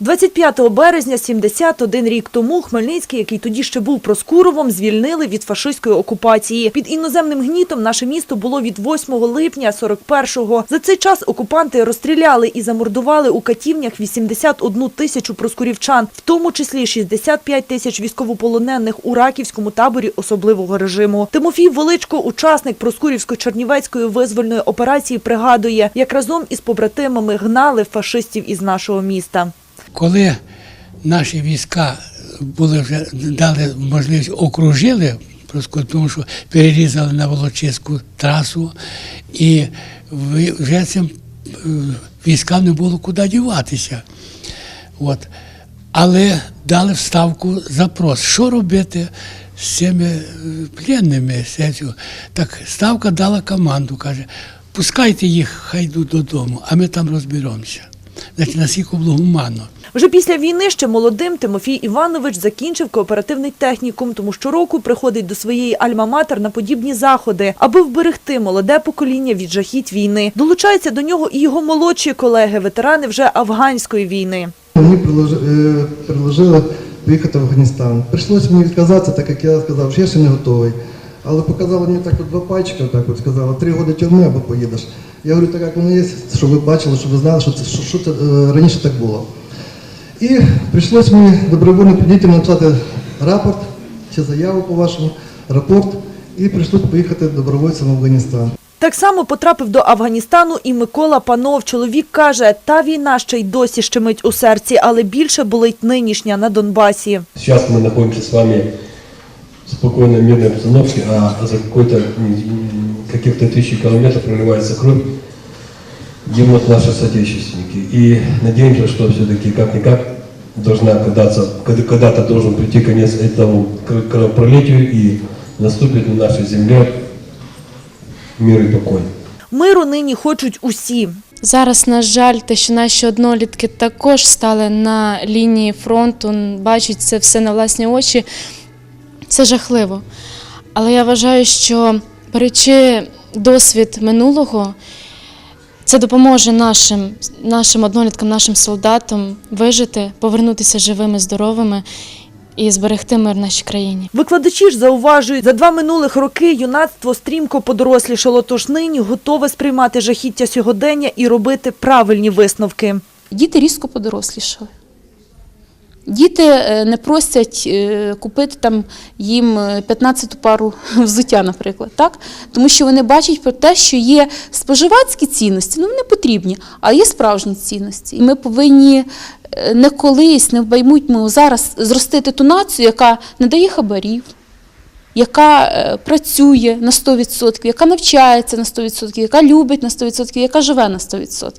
25 березня, 71 рік тому, Хмельницький, який тоді ще був Проскуровом, звільнили від фашистської окупації. Під іноземним гнітом наше місто було від 8 липня 41-го. За цей час окупанти розстріляли і замордували у катівнях 81 тисячу проскурівчан, в тому числі 65 тисяч військовополонених у раківському таборі особливого режиму. Тимофій Величко, учасник Проскурівсько-Чернівецької визвольної операції, пригадує, як разом із побратимами гнали фашистів із нашого міста. Коли наші війська були вже дали можливість окружили, просто тому що перерізали на Волочиську трасу, і вже цим е, військам не було куди діватися. От. Але дали вставку запрос, що робити з цими е, пленними. Так ставка дала команду, каже, пускайте їх, хай йдуть додому, а ми там розберемося. Наскільки було гуманно. Вже після війни ще молодим Тимофій Іванович закінчив кооперативний технікум, тому щороку приходить до своєї альма-матер на подібні заходи, аби вберегти молоде покоління від жахіть війни. Долучаються до нього і його молодші колеги, ветерани вже афганської війни. Мені предложили поїхати в Афганістан. Прийшлося мені відказатися, так як я сказав, що я ще не готовий. Але показали мені так от два пальчика, так от сказали, три роки тюрми або поїдеш. Я говорю, так як воно є, щоб ви бачили, щоб ви знали, що це що, що це е, раніше так було. І прийшлося мені добровольно підійти написати рапорт чи заяву по вашому, рапорт, і прийшлося поїхати добровольцем в Афганістан. Так само потрапив до Афганістану і Микола Панов. Чоловік каже, та війна ще й досі щемить у серці, але більше болить нинішня на Донбасі. Сейчас мы находимся с вами спокойной мирной обстановке, а за какой-то каких-то тысячи километров проливается кровь, гибнут наши соотечественники. И надеемся, что все-таки как-никак должна когда-то, когда-то должен прийти конец этому кр- кровопролитию и наступит на нашей земле мир и покой. Миру нині хочуть усі. Зараз, на жаль, те, що наші однолітки також стали на лінії фронту, бачать це все на власні очі, це жахливо. Але я вважаю, що беручи досвід минулого, це допоможе нашим, нашим одноліткам, нашим солдатам вижити, повернутися живими, здоровими і зберегти мир в нашій країні. Викладачі ж зауважують, за два минулих роки юнацтво стрімко подорослішало, тож нині готове сприймати жахіття сьогодення і робити правильні висновки. Діти різко подорослішали. Діти е, не просять е, купити там їм е, 15 пару взуття, наприклад, так? тому що вони бачать про те, що є споживацькі цінності, ну вони потрібні, а є справжні цінності. І ми повинні е, не колись, не в майбутньому зараз зростити ту націю, яка не дає хабарів, яка е, працює на 100%, яка навчається на 100%, яка любить на 100%, яка живе на 100%.